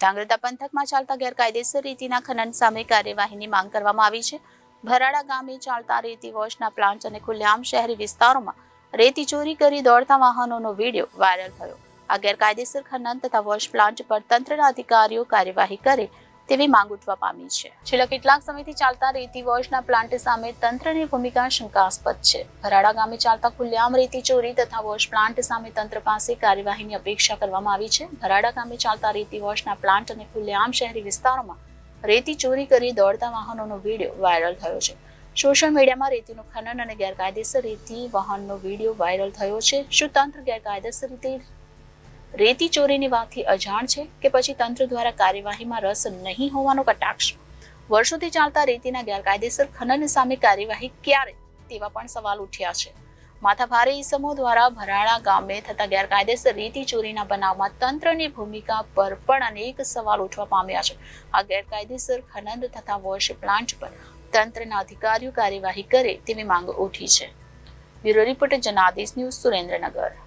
ધાંગધ્રા પંથકમાં ચાલતા ગેરકાયદેસર રીતિના ખનન સામે કાર્યવાહીની માંગ કરવામાં આવી છે. ભરાડા ગામે ચાલતા રેતી વોશના પ્લાન્ટ અને ખુલ્લેઆમ શહેરી વિસ્તારોમાં રેતી ચોરી કરી દોડતા વાહનોનો વીડિયો વાયરલ થયો. આ ગેરકાયદેસર ખનન તથા વોશ પ્લાન્ટ પર તંત્રના અધિકારીઓ કાર્યવાહી કરે તેવી માંગ ઉઠવા પામી છે. છેલ્લા કેટલાક સમયથી ચાલતા રેતી વોશના પ્લાન્ટ સામે તંત્રની ભૂમિકા શંકાસ્પદ છે. ભરાડા ગામે ચાલતા ખુલ્લેઆમ રેતી ચોરી તથા વોશ પ્લાન્ટ સામે તંત્ર પાસે કાર્યવાહીની અપેક્ષા કરવામાં આવી છે. ભરાડા ગામે ચાલતા રેતી વોશના પ્લાન્ટ અને ખુલ્લેઆમ શહેરી વિસ્તારોમાં રેતી ચોરી કરી દોડતા વાહનોનો વીડિયો વાયરલ થયો છે. સોશિયલ મીડિયામાં રેતીનું ખનન અને ગેરકાયદેસર રેતી વાહનનો વીડિયો વાયરલ થયો છે. શું તંત્ર ગેરકાયદેસર રીતે રેતી ચોરીની વાતથી અજાણ છે કે પછી તંત્ર દ્વારા કાર્યવાહીમાં રસ નહીં હોવાનો કટાક્ષ? વર્ષોથી ચાલતા રેતીના ગેરકાયદેસર ખનન સામે કાર્યવાહી ક્યારે? તેવા પણ સવાલ ઉઠ્યા છે. માથાભારે ઈસમો દ્વારા ભરાણા ગામે થતા ગેરકાયદેસર રેતી ચોરીના બનાવમાં તંત્રની ભૂમિકા પર પણ અનેક સવાલ ઉઠવા પામ્યા છે. આ ગેરકાયદેસર ખનન તથા વોશ પ્લાન્ટ પર તંત્રના અધિકારીઓ કાર્યવાહી કરે તેવી માંગ ઉઠી છે. Bureau report Janadesh news Surendranagar.